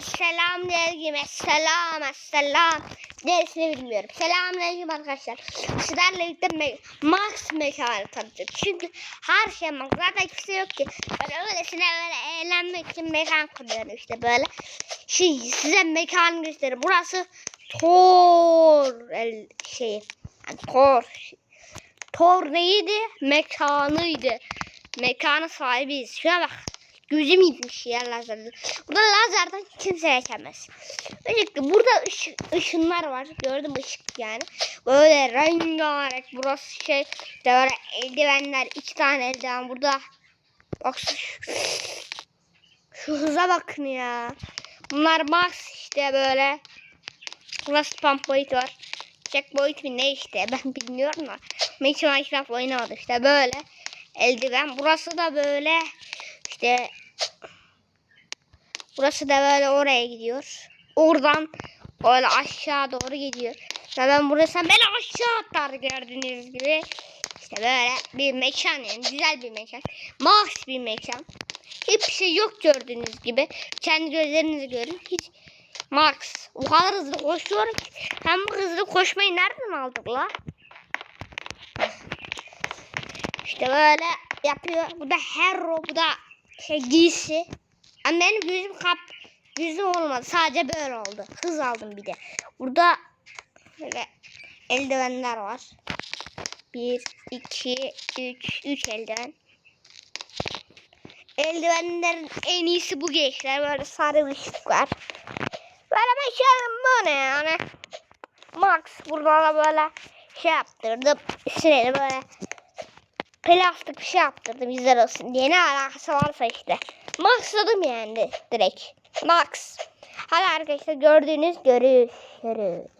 Selam aleyküm. Selam. Selam. Neresini bilmiyorum. Selam aleyküm arkadaşlar. Sizlerle birlikte me Max mekanı tanıtacağım. Çünkü her şey Max. Zaten kimse yok ki. Ben öylesine böyle eğlenmek için mekan kuruyorum işte böyle. Şimdi size mekanı göstereyim. Burası Thor el şeyi. Yani Thor. Thor neydi? Mekanıydı. Mekanı sahibiyiz. Şuna bak. Gözüm gitmiş ya lazerden. Burada lazerden kimse geçemez. Öncelikle burada ışık, ışınlar var. Gördüm ışık yani. Böyle rengarenk. Burası şey işte böyle eldivenler. iki tane eldiven burada. Bak şu, şu hıza bakın ya. Bunlar max işte böyle. Burası pump boyut var. Check boyut mi ne işte ben bilmiyorum da. Ben hiç Minecraft oynamadım işte böyle. Eldiven. Burası da böyle işte burası da böyle oraya gidiyor. Oradan öyle aşağı doğru gidiyor. Ve ben burası beni aşağı atar gördüğünüz gibi. İşte böyle bir mekan yani güzel bir mekan. Max bir mekan. Hiçbir şey yok gördüğünüz gibi. Kendi gözlerinizi görün. Hiç Max. O kadar hızlı koşuyorum ki. Hem bu hızlı koşmayı nereden aldık la? İşte böyle yapıyor. Bu da hero. Bu da şey giysi. Ama benim yüzüm kap yüzüm olmadı. Sadece böyle oldu. Hız aldım bir de. Burada böyle eldivenler var. Bir, iki, üç, üç eldiven. Eldivenlerin en iyisi bu gençler. Böyle sarı ışık var. Böyle meşalerim bu ne yani. Max burada da böyle şey yaptırdım. Üstüne de böyle plastik bir şey yaptırdım güzel olsun diye. Ne alakası varsa işte. Maxladım yani direkt. Max. Hadi arkadaşlar gördüğünüz görüşürüz.